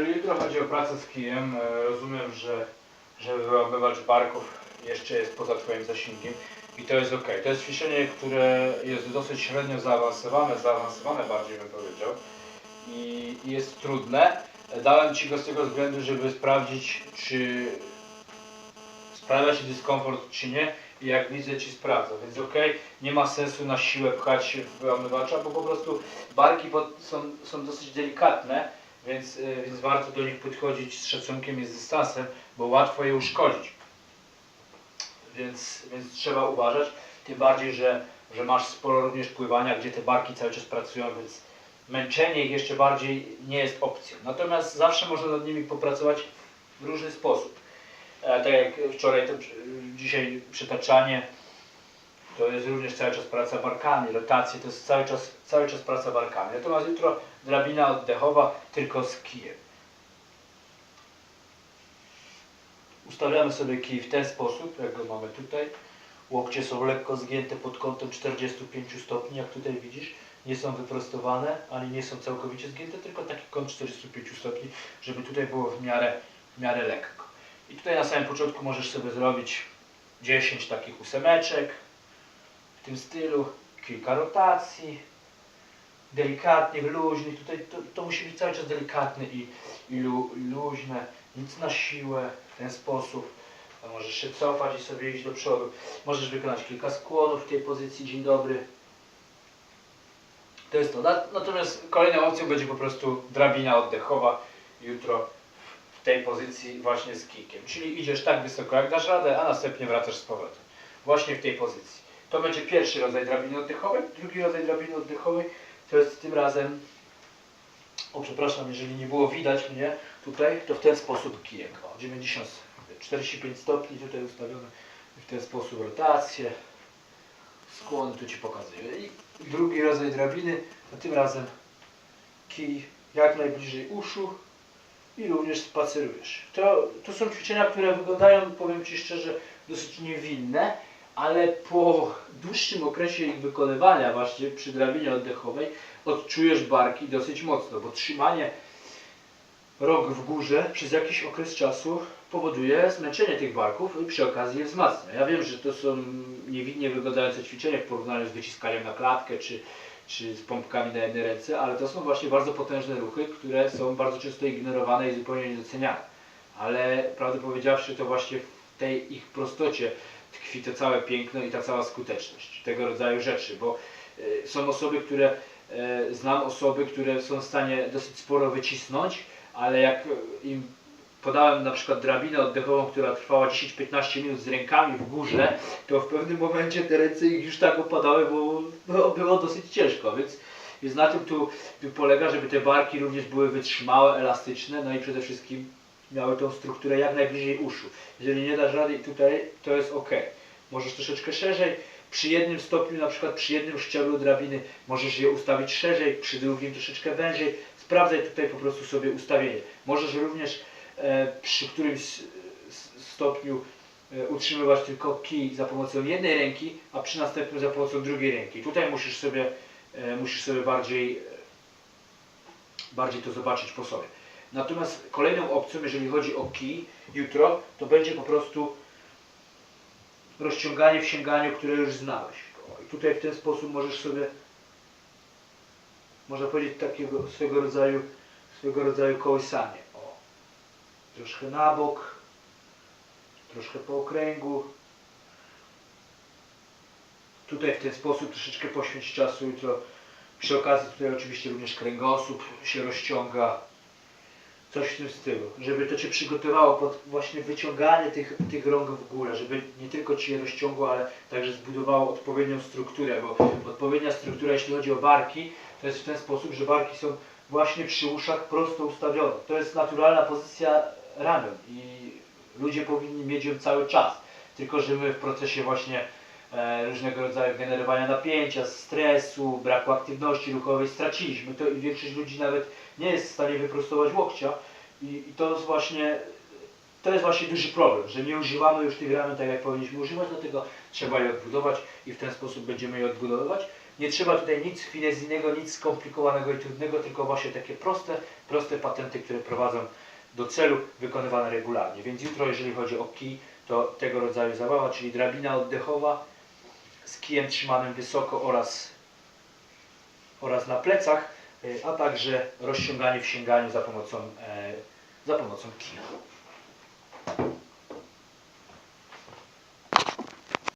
Jeżeli jutro chodzi o pracę z kijem, e, rozumiem, że żeby wyłamywać barków jeszcze jest poza Twoim zasięgiem i to jest ok. To jest ćwiczenie, które jest dosyć średnio zaawansowane, zaawansowane bardziej bym powiedział i, jest trudne. Dałem Ci go z tego względu, żeby sprawdzić, czy sprawia Ci dyskomfort, czy nie i jak widzę Ci sprawdza, więc ok, nie ma sensu na siłę pchać się w wyłamywacza, bo po prostu barki są, są dosyć delikatne, więc, y, więc warto do nich podchodzić z szacunkiem i z dystansem, bo łatwo je uszkodzić. Więc, więc trzeba uważać, tym bardziej, że, że masz sporo również pływania, gdzie te barki cały czas pracują, więc męczenie ich jeszcze bardziej nie jest opcją. Natomiast zawsze można nad nimi popracować w różny sposób. E, tak jak wczoraj, to, przy- dzisiaj przytaczanie, to jest również cały czas praca barkami, rotacje, to jest cały czas, cały czas praca barkami. Natomiast jutro drabina oddechowa tylko z kijem. Ustawiamy sobie kij w ten sposób, jak go mamy tutaj. Łokcie są lekko zgięte pod kątem 45 stopni, jak tutaj widzisz. Nie są wyprostowane, ani nie są całkowicie zgięte, tylko taki kąt 45 stopni, żeby tutaj było w miarę, w miarę lekko. I tutaj na samym początku możesz sobie zrobić 10 takich ósemeczek w tym stylu, kilka rotacji, delikatnych, luźnych. Tutaj to, to musi być cały czas delikatne i, i, lu, luźne, nic na siłę w ten sposób. Możesz się cofać i sobie iść do przodu. Możesz wykonać kilka skłonów w tej pozycji. Dzień dobry. To jest to. Na- Natomiast kolejną opcją będzie po prostu drabina oddechowa jutro w tej pozycji właśnie z kikiem. Czyli idziesz tak wysoko jak dasz radę, a następnie wracasz z powrotem. Właśnie w tej pozycji. To będzie pierwszy rodzaj drabiny oddechowej. Drugi rodzaj drabiny oddechowej to jest tym razem, o przepraszam, jeżeli nie było widać mnie tutaj, to w ten sposób kijek. O, 90, 45 stopni tutaj ustawione w ten sposób rotacje, skłony tu Ci pokazuję. I drugi rodzaj drabiny, to tym razem kij jak najbliżej uszu i również spacerujesz. To, to są ćwiczenia, które wyglądają, powiem Ci szczerze, dosyć niewinne, ale po dłuższym okresie ich wykonywania właśnie przy drabinie oddechowej odczujesz barki dosyć mocno, bo trzymanie rąk w górze przez jakiś okres czasu powoduje zmęczenie tych barków i przy okazji je wzmacnia. Ja wiem, że to są niewinnie wyglądające ćwiczenia w porównaniu z wyciskaniem na klatkę czy, czy z pompkami na jednej ręce, ale to są właśnie bardzo potężne ruchy, które są bardzo często ignorowane i zupełnie niedoceniane. Ale prawdę powiedziawszy, to właśnie w tej ich prostocie tkwi to całe piękno i ta cała skuteczność tego rodzaju rzeczy, bo y, są osoby, które y, znam osoby, które są w stanie dosyć sporo wycisnąć, ale jak im podałem na przykład drabinę oddechową, która trwała 10-15 minut z rękami w górze, to w pewnym momencie te ręce ich już tak opadały, bo było dosyć ciężko, więc, więc na tym tu, tu polega, żeby te barki również były wytrzymałe, elastyczne, no i przede wszystkim miały tą strukturę jak najbliżej uszu. Jeżeli nie dasz rady tutaj, to jest ok. Możesz troszeczkę szerzej, przy jednym stopniu, na przykład przy jednym szczeblu drabiny, możesz je ustawić szerzej, przy drugim troszeczkę wężej. Sprawdzaj tutaj po prostu sobie ustawienie. Możesz również e, przy którymś stopniu e, utrzymywać tylko kij za pomocą jednej ręki, a przy następnym za pomocą drugiej ręki. Tutaj musisz sobie, e, musisz sobie bardziej, bardziej to zobaczyć po sobie. Natomiast kolejną opcją, jeżeli chodzi o kij jutro, to będzie po prostu rozciąganie w sięganiu, które już znałeś. I tutaj w ten sposób możesz sobie, można powiedzieć, takiego swego rodzaju, swego rodzaju kołysanie. O. Troszkę na bok, troszkę po okręgu. Tutaj w ten sposób troszeczkę poświęć czasu jutro. Przy okazji tutaj oczywiście również kręgosłup się rozciąga. Coś w tym stylu, żeby to Cię przygotowało pod właśnie wyciąganie tych, tych rąk w górę, żeby nie tylko Ci je rozciągło, ale także zbudowało odpowiednią strukturę, bo odpowiednia struktura, jeśli chodzi o barki, to jest w ten sposób, że barki są właśnie przy uszach prosto ustawione. To jest naturalna pozycja ramion i ludzie powinni mieć ją cały czas. Tylko, że my w procesie właśnie różnego rodzaju generowania napięcia, stresu, braku aktywności ruchowej straciliśmy to i większość ludzi nawet nie jest w stanie wyprostować łokcia i, i to jest właśnie to jest właśnie duży problem, że nie używamy już tych ramion tak jak powinniśmy używać, dlatego trzeba je odbudować i w ten sposób będziemy je odbudowywać. Nie trzeba tutaj nic finezyjnego, nic skomplikowanego i trudnego, tylko właśnie takie proste, proste patenty, które prowadzą do celu, wykonywane regularnie. Więc jutro, jeżeli chodzi o kij, to tego rodzaju zabawa, czyli drabina oddechowa z kijem trzymanym wysoko oraz, oraz na plecach, y, a także rozciąganie w sięganiu za pomocą, e, za pomocą kija.